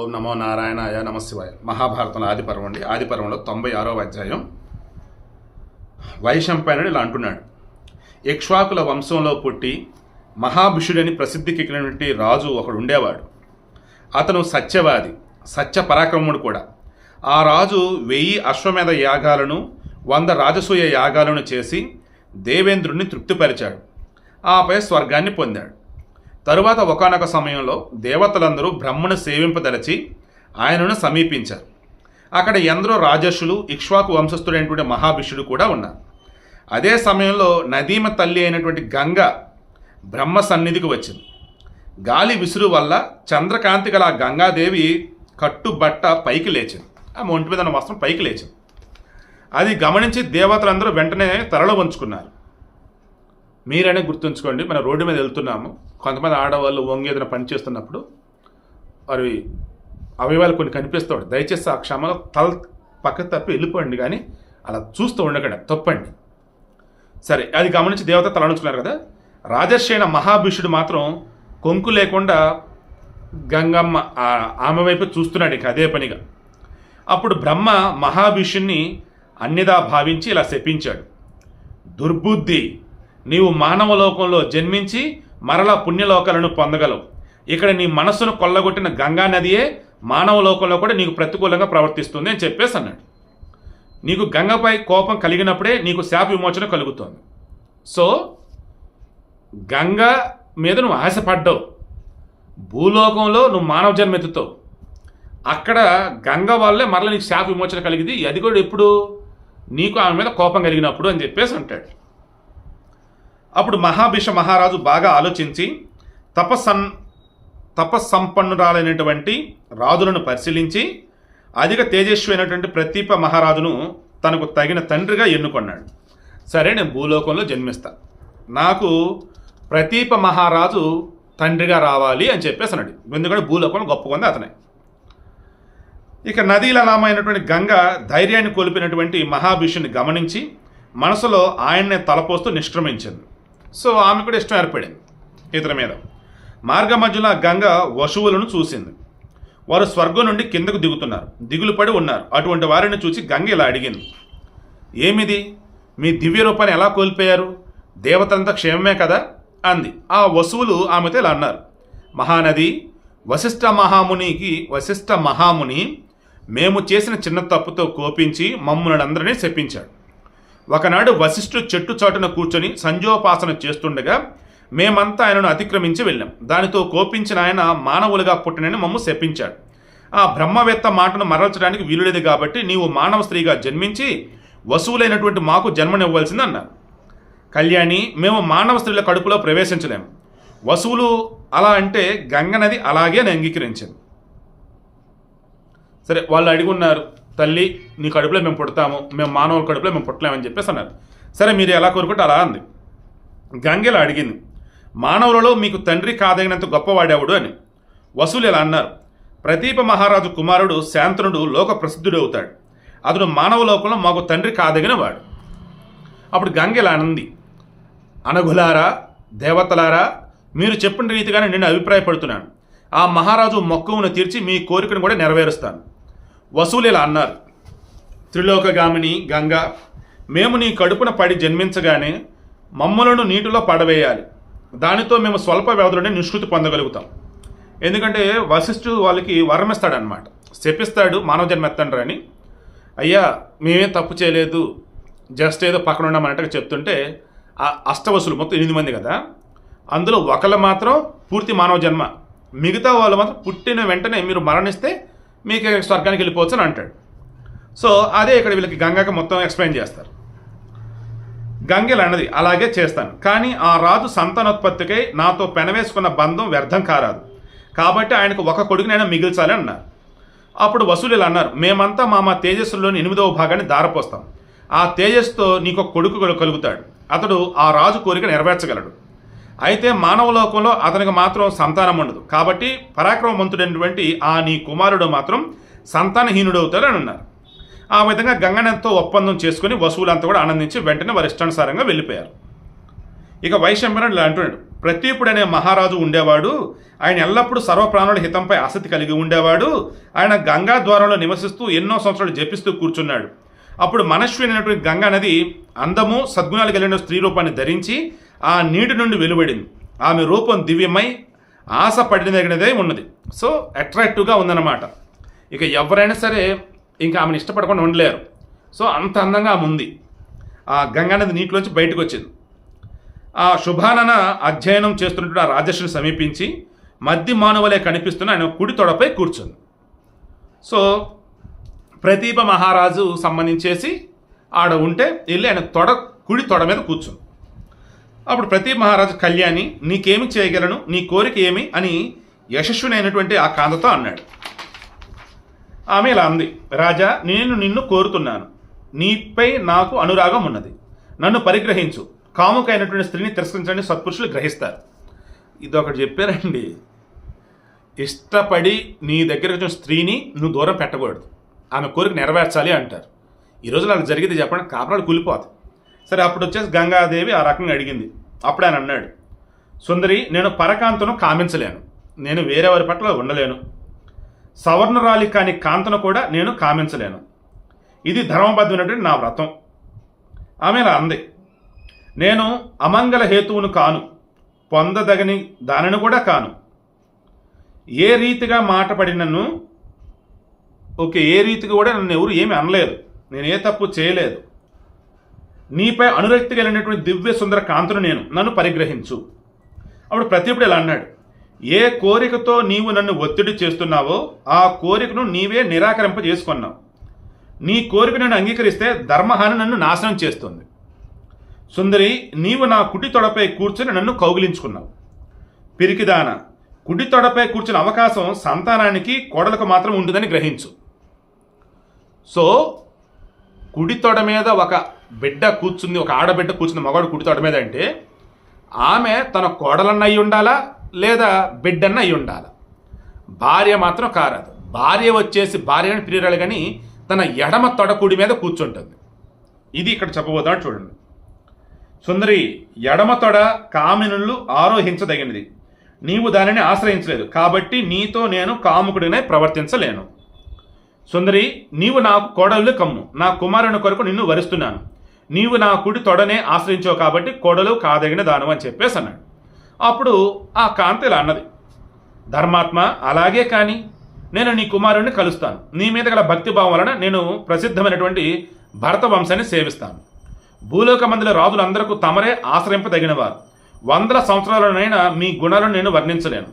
ఓం నమో నారాయణాయ నమశివాయ. మహాభారతంలో ఆదిపర్వం అండి. ఆదిపర్వంలో తొంభై ఆరవ అధ్యాయం. వైశంపాయనుడు ఇలా అంటున్నాడు. ఇక్ష్వాకుల వంశంలో పుట్టి మహాభుషుడని ప్రసిద్ధికెక్కినటువంటి రాజు ఒకడు ఉండేవాడు. అతను సత్యవాది సత్య పరాక్రముడు కూడా. ఆ రాజు వెయ్యి అశ్వమేధ యాగాలను వంద రాజసూయ యాగాలను చేసి దేవేంద్రుణ్ణి తృప్తిపరిచాడు. ఆపై స్వర్గాన్ని పొందాడు. తరువాత ఒకానొక సమయంలో దేవతలందరూ బ్రహ్మను సేవింపదలచి ఆయనను సమీపించారు. అక్కడ ఎందరో రాజర్షులు ఇక్ష్వాకు వంశస్థుడైనటువంటి మహాభిషుడు కూడా ఉన్నారు. అదే సమయంలో నదీమ తల్లి అయినటువంటి గంగ బ్రహ్మ సన్నిధికి వచ్చింది. గాలి విసురు వల్ల చంద్రకాంతి గల గంగాదేవి కట్టుబట్ట పైకి లేచింది. ఆ ఒంటి మీద ఉన్న వస్త్రం పైకి లేచింది. అది గమనించి దేవతలందరూ వెంటనే తరలో వంచుకున్నారు. మీరనే గుర్తుంచుకోండి మనం రోడ్డు మీద వెళ్తున్నాము. కొంతమంది ఆడవాళ్ళు వంగి ఏదైనా పని చేస్తున్నప్పుడు వారి అవయవాలు కొన్ని కనిపిస్తాడు దయచేసి ఆ క్షమలో తల పక్క తప్పి వెళ్ళిపోండి కానీ అలా చూస్తూ ఉండకండి తప్పండి. సరే అది గమనించి దేవత తలంచుకున్నారు కదా? రాజర్షైన మహాభీషుడు మహాభిషుడు మాత్రం కొంకు లేకుండా గంగమ్మ ఆమె వైపు చూస్తున్నాడు ఇక అదే పనిగా. అప్పుడు బ్రహ్మ మహాభీషుణ్ణి అన్నిదా భావించి ఇలా శపించాడు. దుర్బుద్ధి. నీవు మానవ లోకంలో జన్మించి మరలా పుణ్యలోకాలను పొందగలవు. ఇక్కడ నీ మనస్సును కొల్లగొట్టిన గంగా నదియే మానవ లోకంలో కూడా నీకు ప్రతికూలంగా ప్రవర్తిస్తుంది అని చెప్పేసి అన్నాడు. నీకు గంగపై కోపం కలిగినప్పుడే నీకు శాప విమోచన కలుగుతుంది. సో గంగ మీద నువ్వు ఆశపడ్డావు. భూలోకంలో నువ్వు మానవ జన్మ ఎత్తుతావు. అక్కడ గంగ వల్లే మరల నీకు శాప విమోచన కలిగింది. అది కూడా ఎప్పుడు? నీకు ఆమె మీద కోపం కలిగినప్పుడు అని చెప్పేసి అంటాడు. అప్పుడు మహాభిష మహారాజు బాగా ఆలోచించి తపసన్ తపస్సంపన్నురాలైనటువంటి రాజులను పరిశీలించి అధిక తేజస్వి అయినటువంటి ప్రతీప మహారాజును తనకు తగిన తండ్రిగా ఎన్నుకున్నాడు. సరే నేను భూలోకంలో జన్మిస్తా. నాకు ప్రతీప మహారాజు తండ్రిగా రావాలి అని చెప్పేసి అన్నాడు. ఎందుకంటే భూలోకంలో గొప్పగా అతనే. ఇక నదీల నామైనటువంటి గంగ ధైర్యాన్ని కోల్పోయినటువంటి మహాభిషుని గమనించి మనసులో ఆయన్నే తలపోస్తూ నిష్క్రమించింది. సో ఆమె కూడా ఇష్టం ఏర్పడింది ఇతని మీద. మార్గ మధ్యలో ఆ గంగ వశువులను చూసింది. వారు స్వర్గం నుండి కిందకు దిగుతున్నారు. దిగులు పడి ఉన్నారు. అటువంటి వారిని చూసి గంగ ఇలా అడిగింది. ఏమిది? మీ దివ్య రూపాన్ని ఎలా కోల్పోయారు? దేవతలంతా క్షేమమే కదా? అంది. ఆ వసువులు ఆమెతో ఇలా అన్నారు. మహానది వశిష్ఠ మహామునికి వశిష్ఠ మహాముని మేము చేసిన చిన్న తప్పుతో కోపించి మమ్మల్ని అందరినీ శపించాడు. ఒకనాడు వశిష్ఠుడు చెట్టు చాటున కూర్చొని సంజోపాసన చేస్తుండగా మేమంతా ఆయనను అతిక్రమించి వెళ్ళాం. దానితో కోపించిన ఆయన మానవులుగా పుట్టినని మమ్ము శపించాడు. ఆ బ్రహ్మవేత్త మాటను మరల్చడానికి వీలులేదు కాబట్టి నీవు మానవ స్త్రీగా జన్మించి వసువులైనటువంటి మాకు జన్మనివ్వాల్సింది అన్నారు. కళ్యాణి మేము మానవ స్త్రీల కడుపులో ప్రవేశించలేము వసువులు అలా అంటే గంగనది అలాగే అని అంగీకరించింది సరే వాళ్ళు అడిగి ఉన్నారు తల్లి నీ కడుపులో మేము పుడతాము మేము మానవుల కడుపులో మేము పుట్టలేమని చెప్పేసి అన్నారు సరే మీరు ఎలా కోరుకుంటే అలా అంది. గంగెల అడిగింది మానవులలో మీకు తండ్రి కాదగినంత గొప్పవాడేవాడు? అని. వసూలు ఇలా అన్నారు ప్రతీప మహారాజు కుమారుడు శాంతనుడు లోక ప్రసిద్ధుడు అవుతాడు. అతడు మానవ లోకంలో మాకు తండ్రి కాదగిన వాడు అప్పుడు గంగెల అనంది అనఘులారా దేవతలారా మీరు చెప్పిన రీతిగానే నేను అభిప్రాయపడుతున్నాను. ఆ మహారాజు మక్కువను తీర్చి మీ కోరికను కూడా నెరవేరుస్తాను. వసూలు ఇలా అన్నారు. త్రిలోకగామిని గంగ మేము నీ కడుపున పడి జన్మించగానే మమ్మలను నీటిలో పడవేయాలి. దానితో మేము స్వల్ప వ్యవధిలోనే నిష్కృతి పొందగలుగుతాం. ఎందుకంటే వశిష్ఠుడు వాళ్ళకి వరం ఇస్తాడనమాట శపిస్తాడు మానవ జన్మ ఎత్తండ్రు అని. అయ్యా మేమేం తప్పు చేయలేదు. జస్ట్ ఏదో పక్కన ఉన్నామన్నట్టుగా చెప్తుంటే ఆ అష్టవసులు మొత్తం ఎనిమిది మంది కదా. అందులో ఒకళ్ళు మాత్రం పూర్తి మానవ జన్మ మిగతా వాళ్ళు మాత్రం పుట్టిన వెంటనే మీరు మరణిస్తే మీకు స్వర్గానికి వెళ్ళిపోవచ్చు అని అంటాడు. సో అదే ఇక్కడ వీళ్ళకి గంగకి మొత్తం ఎక్స్ప్లెయిన్ చేస్తారు. గంగెలు అన్నది అలాగే చేస్తాను. కానీ ఆ రాజు సంతానోత్పత్తికై నాతో పెనవేసుకున్న బంధం వ్యర్థం కారాదు. కాబట్టి ఆయనకు ఒక కొడుకునైనా మిగిల్చాలి అన్నారు. అప్పుడు వసూలు అన్నారు మేమంతా మా మా తేజస్సులోని ఎనిమిదవ భాగాన్ని దారపోస్తాం ఆ తేజస్సుతో నీకు ఒక కొడుకు కలుగుతాడు. అతడు ఆ రాజు కోరిక నెరవేర్చగలడు. అయితే మానవ లోకంలో అతనికి మాత్రం సంతానం ఉండదు. కాబట్టి పరాక్రమవంతుడైనటువంటి ఆ నీ కుమారుడు మాత్రం సంతానహీనుడవుతాడు అని అన్నారు. ఆ విధంగా గంగనంతో ఒప్పందం చేసుకుని వసూలంతా కూడా ఆనందించి వెంటనే వారి ఇష్టానుసారంగా వెళ్ళిపోయారు. ఇక వైశంపరుడు ఇలా అంటున్నాడు. ప్రతీపుడు అనే మహారాజు ఉండేవాడు. ఆయన ఎల్లప్పుడూ సర్వప్రాణుల హితంపై ఆసక్తి కలిగి ఉండేవాడు. ఆయన గంగా ద్వారంలో నివసిస్తూ ఎన్నో సంవత్సరాలు జపిస్తూ కూర్చున్నాడు. అప్పుడు మనస్వి అనేటువంటి గంగా నది అందము సద్గుణాలు కలిగిన స్త్రీ రూపాన్ని ధరించి ఆ నీటి నుండి వెలువడింది. ఆమె రూపం దివ్యమై ఆశ పడినదగినదే ఉన్నది. సో అట్రాక్టివ్గా ఉందన్నమాట. ఇక ఎవరైనా సరే ఇంకా ఆమెను ఇష్టపడకుండా ఉండలేరు. సో అంత అందంగా ఆమె ఉంది. ఆ గంగానది నీటిలోంచి బయటకు వచ్చింది ఆ శుభానన అధ్యయనం చేస్తున్నటువంటి ఆ రాజర్షిని సమీపించి మధ్య మానవులే కనిపిస్తున్న ఆయన కుడి తొడపై కూర్చుంది. సో ప్రతీప మహారాజు సంబంధించేసి ఆడ ఉంటే వెళ్ళి ఆయన తొడ కుడి తొడ మీద కూర్చుంది. అప్పుడు ప్రతి మహారాజు కళ్యాణి నీకేమి చేయగలను? నీ కోరిక ఏమి? అని యశస్వినైనటువంటి ఆ కాంతతో అన్నాడు. ఆమె ఇలా అంది రాజా నేను నిన్ను కోరుతున్నాను. నీపై నాకు అనురాగం ఉన్నది. నన్ను పరిగ్రహించు. కాముకైనటువంటి స్త్రీని తిరస్కరించని సత్పురుషులు గ్రహిస్తారు. ఇది ఒకటి చెప్పారండి. ఇష్టపడి నీ దగ్గర వచ్చిన స్త్రీని నువ్వు దూరం పెట్టకూడదు. ఆమె కోరిక నెరవేర్చాలి అంటారు. ఈ ఈరోజు నాకు జరిగితే చెప్పండి కాపురాలు కూలిపోతాయి. సరే అప్పుడు వచ్చేసి గంగాదేవి ఆ రకంగా అడిగింది. అప్పుడు ఆయన అన్నాడు సుందరి నేను పరకాంతను కామించలేను. నేను వేరేవారి పట్ల ఉండలేను. సవర్ణరాలి కాని కాంతను కూడా నేను కామించలేను. ఇది ధర్మబద్ధమైనటువంటి నా వ్రతం. ఆమె ఇలా అంది నేను అమంగళ హేతువును కాను పొందదగని దానిని కూడా కాను. ఏ రీతిగా మాట పడినను ఓకే ఏ రీతిగా కూడా నన్ను ఎవరు ఏమి అనలేదు. నేను ఏ తప్పు చేయలేదు. నీపై అనురక్తి కలిగినటువంటి దివ్య సుందర కాంతును నేను నన్ను పరిగ్రహించు. అప్పుడు ప్రతిపుడు ఇలా అన్నాడు ఏ కోరికతో నీవు నన్ను ఒత్తిడి చేస్తున్నావో ఆ కోరికను నీవే నిరాకరింప చేసుకున్నావు నీ కోరిక నన్ను అంగీకరిస్తే ధర్మహాని నన్ను నాశనం చేస్తుంది. సుందరి నీవు నా కుటి తొడపై కూర్చొని నన్ను కౌగిలించుకున్నావు. పిరికిదాన కుడి తొడపై కూర్చున్న అవకాశం సంతానానికి కోడలకు మాత్రం ఉంటుందని గ్రహించు. సో కుడి తొడ మీద ఒక బిడ్డ కూర్చుంది ఒక ఆడబిడ్డ కూర్చుంది మగవాడు కుడి మీద అంటే ఆమె తన కోడలన్న అయి ఉండాలా లేదా బిడ్డన్న అయి ఉండాలా? భార్య మాత్రం కారదు. భార్య వచ్చేసి భార్యని ప్రియురాలు కానీ తన ఎడమ తొడ కుడి మీద కూర్చుంటుంది. ఇది ఇక్కడ చెప్పబోతున్నాడు చూడండి. సుందరి ఎడమ తొడ కామినులు ఆరోహించదగినది. నీవు దానిని ఆశ్రయించలేదు. కాబట్టి నీతో నేను కాముకుడినే ప్రవర్తించలేను. సుందరి నీవు నాకు కోడలు కమ్ము. నా కుమారుని కొరకు నిన్ను వరుస్తున్నాను. నీవు నా కుడి తొడనే ఆశ్రయించావు కాబట్టి కొడలు కాదగిన దానం అని చెప్పేసి అన్నాడు. అప్పుడు ఆ కాంతి ఇలా అన్నది. ధర్మాత్మ అలాగే కానీ నేను నీ కుమారుణ్ణి కలుస్తాను. నీ మీద గల భక్తి భావం వలన నేను ప్రసిద్ధమైనటువంటి భరత వంశాన్ని సేవిస్తాను. భూలోక మందుల రాజులందరకు తమరే ఆశ్రయింపదగినవారు. వందల సంవత్సరాలనైనా మీ గుణాలను నేను వర్ణించలేను.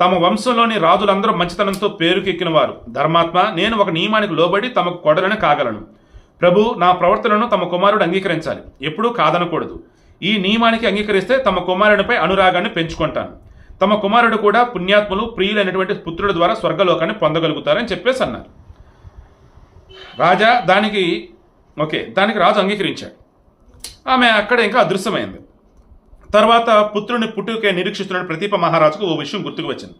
తమ వంశంలోని రాజులందరూ మంచితనంతో పేరుకెక్కిన వారు ధర్మాత్మ నేను ఒక నియమానికి లోబడి తమకు కొడలను కాగలను. ప్రభు నా ప్రవర్తనను తమ కుమారుడు అంగీకరించాలి. ఎప్పుడూ కాదనకూడదు. ఈ నియమానికి అంగీకరిస్తే తమ కుమారునిపై అనురాగాన్ని పెంచుకుంటాను. తమ కుమారుడు కూడా పుణ్యాత్ములు ప్రియులైనటువంటి పుత్రుల ద్వారా స్వర్గలోకాన్ని పొందగలుగుతారని చెప్పేసి అన్నారు. రాజా దానికి ఓకే దానికి రాజు అంగీకరించాడు. ఆమె అక్కడ ఇంకా అదృశ్యమైంది. తర్వాత పుత్రుని పుట్టుకే నిరీక్షిస్తున్న ప్రతీప మహారాజుకు ఓ విషయం గుర్తుకు వచ్చింది.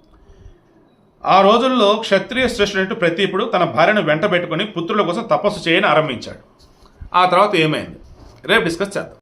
ఆ రోజుల్లో క్షత్రియ శ్రేష్ఠుడు ప్రతీపుడు తన భార్యను వెంట పెట్టుకుని పుత్రుల కోసం తపస్సు చేయని ఆరంభించాడు. ఆ తర్వాత ఏమైంది? రేపు డిస్కస్ చేద్దాం.